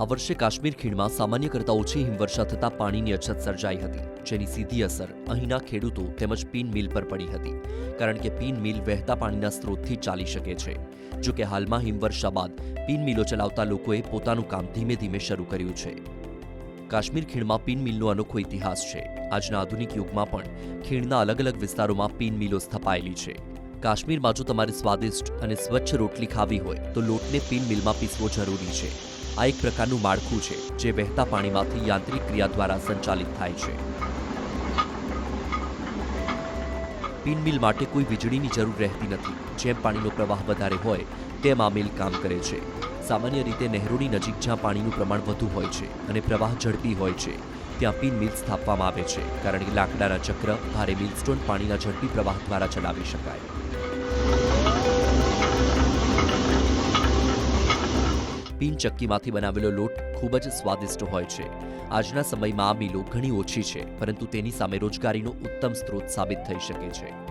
આ વર્ષે કાશ્મીર ખીણમાં સામાન્ય કરતાં ઓછી હિમવર્ષા થતાં પાણીની અછત સર્જાઈ હતી, જેની સીધી અસર અહીંના ખેડૂતો તેમજ પીન મિલ પર પડી હતી, કારણ કે પીન મિલ વહેતા પાણીના સ્ત્રોતથી ચાલી શકે છે. જો કે હાલમાં હિમવર્ષા બાદ પીન મિલો ચલાવતા લોકોએ પોતાનું કામ ધીમે ધીમે શરૂ કર્યું છે. કાશ્મીર ખીણમાં પીન મિલનો અનોખો ઇતિહાસ છે. આજના આધુનિક યુગમાં પણ ખીણના અલગ અલગ વિસ્તારોમાં પીન મિલો સ્થપાયેલી છે. કાશ્મીરમાં જો તમારે સ્વાદિષ્ટ અને સ્વચ્છ રોટલી ખાવી હોય, તો લોટને પીન મિલમાં પીસવો જરૂરી છે. આ એક પ્રકારનું માળખું છે, જે વહેતા પાણીમાંથી યાંત્રિક ક્રિયા દ્વારા સંચાલિત થાય છે. પિન મિલ માટે કોઈ વીજળીની જરૂર રહેતી નથી. જેમ પાણીનો પ્રવાહ વધારે હોય, તેમ આ મિલ કામ કરે છે. સામાન્ય રીતે નહેરોની નજીક જ્યાં પાણીનું પ્રમાણ વધુ હોય છે અને પ્રવાહ ઝડપી હોય છે, ત્યાં પિન મિલ સ્થાપવામાં આવે છે, કારણ કે લાકડાના ચક્ર ભારે મિલસ્ટોન પાણીના ઝડપી પ્રવાહ દ્વારા ચલાવી શકાય. પીન ચક્કીમાંથી બનાવેલો લોટ ખૂબ જ સ્વાદિષ્ટ હોય છે. આજના સમયમાં આ મિલો ઘણી ઓછી છે, પરંતુ તેની સામે રોજગારીનો ઉત્તમ સ્ત્રોત સાબિત થઈ શકે છે.